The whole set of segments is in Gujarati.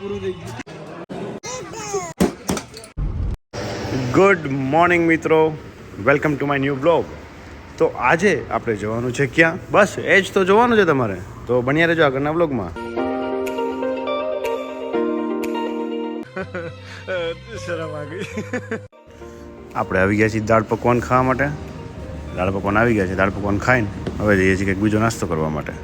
પૂરું થઈ ગયું. ગુડ મોર્નિંગ મિત્રો. Welcome to my new blog તો આજે આપણે જવાનું છે ક્યાં? બસ એ જ તો જોવાનું છે તમારે. તો બન્યા રહેજો આગળના બ્લોગમાં શરમ આ ગઈ. આપણે આવી ગયા છીએ દાળ પકવાન ખાવા માટે. દાળ પકવાન આવી ગયા છે દાળ પકવાન ખાઈને. હવે જઈએ છીએ કંઈક બીજો નાસ્તો કરવા માટે.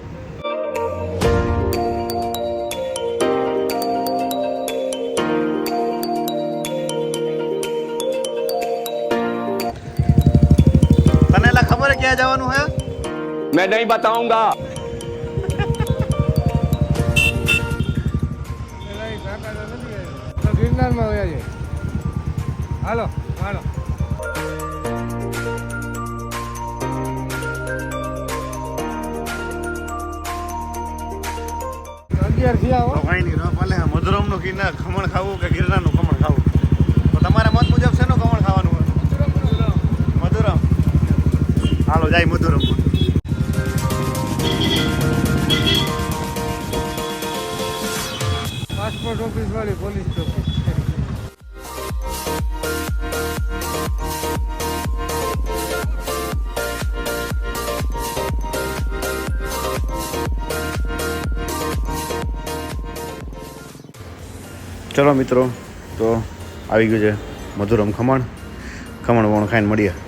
ક્યાં જવાનું હે મેં નહીં બતાઉંગા ગિરનારમાં વયા છે હાલો હાલો અગિયાર થયા મધુરમનું ગિરનાર ખમણ ખાવું કે ગિરનારનું ખમણ ખાવું? જાય મધુરમ. પાસપોર્ટ ઓફિસ વાળી પોલીસ ચોકી ચલો મિત્રો તો આવી ગયું છે મધુરમ ખમણ. ખમણ વણ ખાઈને મળીએ.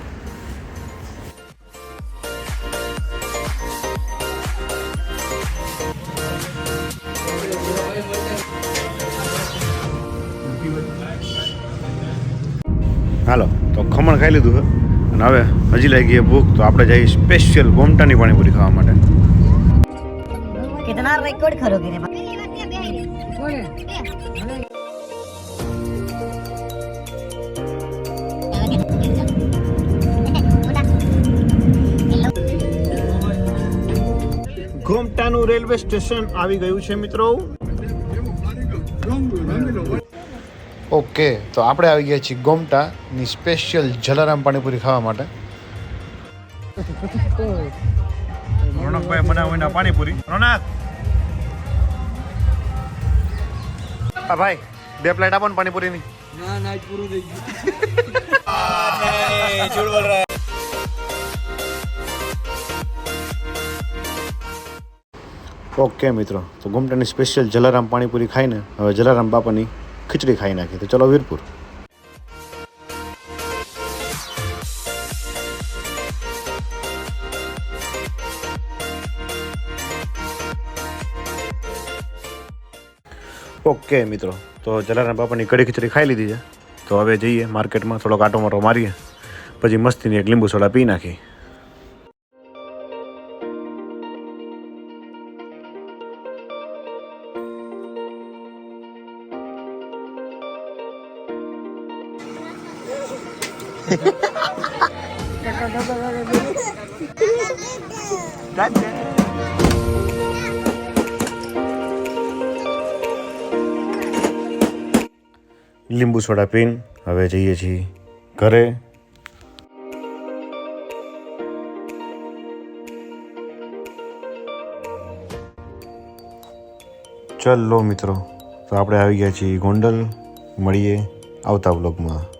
હાલો તો ખમણ ખાઈ લીધું છે અને હવે હજી લાગી ગઈ ભૂખ તો આપણે જઈએ સ્પેશિયલ બોમટાની પાણીપુરી ખાવા માટે. રેકોર્ડ ખરો કરે ઘોમટાનું રેલવે સ્ટેશન આવી ગયું છે મિત્રો. ઓકે તો આપણે આવી ગયા છીએ ગોમટાની સ્પેશિયલ જલારામ પાણીપુરી ખાવા માટે. રોનકભાઈ બનાવીને પાણીપુરી. રોનક! હા ભાઈ બે પ્લેટ આપો ને પાણીપુરીની. ના ના પૂરું થઈ ગયું. ઓકે મિત્રો તો ગોમટાની સ્પેશિયલ જલારામ પાણીપુરી ખાઈને હવે જલારામ બાપાની ખીચડી ખાઈ નાખી તો ચલો વીરપુર ઓકે મિત્રો, તો જલારામ બાપાની કઢી ખીચડી ખાઈ લીધી છે. તો હવે જઈએ માર્કેટમાં થોડોક આટો મારો મારીએ. પછી મસ્તીની એક લીંબુ સોડા પી નાખી લીંબુ સોડા પીન, હવે જઈએ છીએ ઘરે. ચલો મિત્રો, તો આપણે આવી ગયા છીએ ગોંડલ. મળીએ આવતા બ્લોગમાં